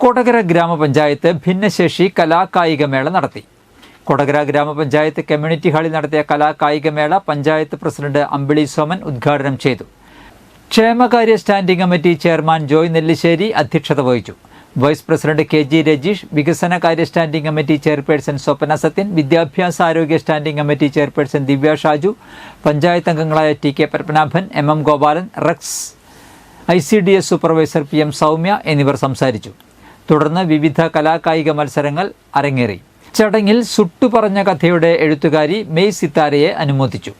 കൊടകര ഗ്രാമപഞ്ചായത്ത് ഭിന്നശേഷി കലാകായിക മേള നടത്തി. കൊടകര ഗ്രാമപഞ്ചായത്ത് കമ്മ്യൂണിറ്റി ഹാളിൽ നടത്തിയ കലാകായിക മേള പഞ്ചായത്ത് പ്രസിഡന്റ് അമ്പിളി സോമൻ ഉദ്ഘാടനം ചെയ്തു. ക്ഷേമകാര്യ standing committee chairman Joy Nellissery അധ്യക്ഷത വഹിച്ചു. Vice president K G Rajeesh വികസനകാര്യ standing committee chairperson Swapna Sathyan വിദ്യാഭ്യാസ ആരോഗ്യ standing committee chairperson Divya Shaju panchayat അംഗങ്ങളായ T K Padmanabhan M M Gopalan Rex I C D S supervisor P M Soumya എന്നിവർ സംസാരിച്ചു. തുടർന്ന് വിവിധ കലാകായിക മത്സരങ്ങൾ അരങ്ങേറി. ചടങ്ങിൽ സുട്ടുപറഞ്ഞ കഥയുടെ എഴുത്തുകാരി മെയ് സിത്താരയെ അനുമോദിച്ചു.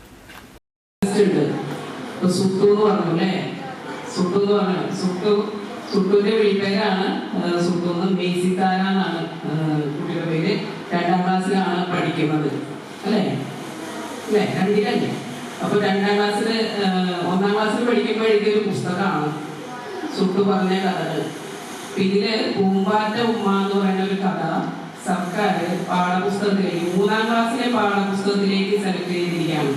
സുട്ടുവിന്റെ വീട്ടുകാരാണ് ആ, സുട്ടു എന്ന് മേസിത്താര എന്നാണ് ആ, കുട്ടിയുടെ പേര്. രണ്ടാം ക്ലാസ്സിലാണ് പഠിക്കുന്നത്. അല്ലേ? അല്ലേ? രണ്ടിലല്ലേ അപ്പൊ രണ്ടാം ക്ലാസ്സിൽ ഒന്നാം ക്ലാസ്സിൽ പഠിക്കുമ്പോഴേക്കും ഒരു പുസ്തകമാണ് സുട്ടു പറഞ്ഞ കഥകൾ. ഇതിൽ പൂമ്പാറ്റ ഉമ്മ എന്ന് പറയുന്ന ഒരു കഥ സർക്കാർ പാഠപുസ്തകത്തിലേക്ക് മൂന്നാം ക്ലാസ്സിലെ പാഠപുസ്തകത്തിലേക്ക് സെലക്ട് ചെയ്തിരിക്കുകയാണ്.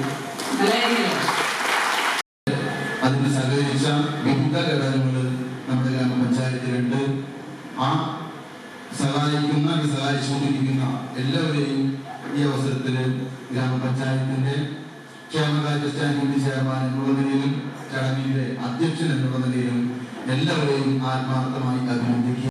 അതിന് സഹകരിച്ച വിവിധ ഘടകങ്ങൾ നമ്മുടെ ഗ്രാമപഞ്ചായത്തിലുണ്ട് ആ സഹായിക്കുന്ന സഹായിച്ചുകൊണ്ടിരിക്കുന്ന എല്ലാവരെയും ഈ അവസരത്തിൽ ഗ്രാമപഞ്ചായത്തിന്റെ ക്ഷേമകാര്യ സ്റ്റാൻഡിന്റെ ചെയർമാൻ എല്ലാവരെയും ആത്മാർത്ഥമായി അഭിനന്ദിക്കുക.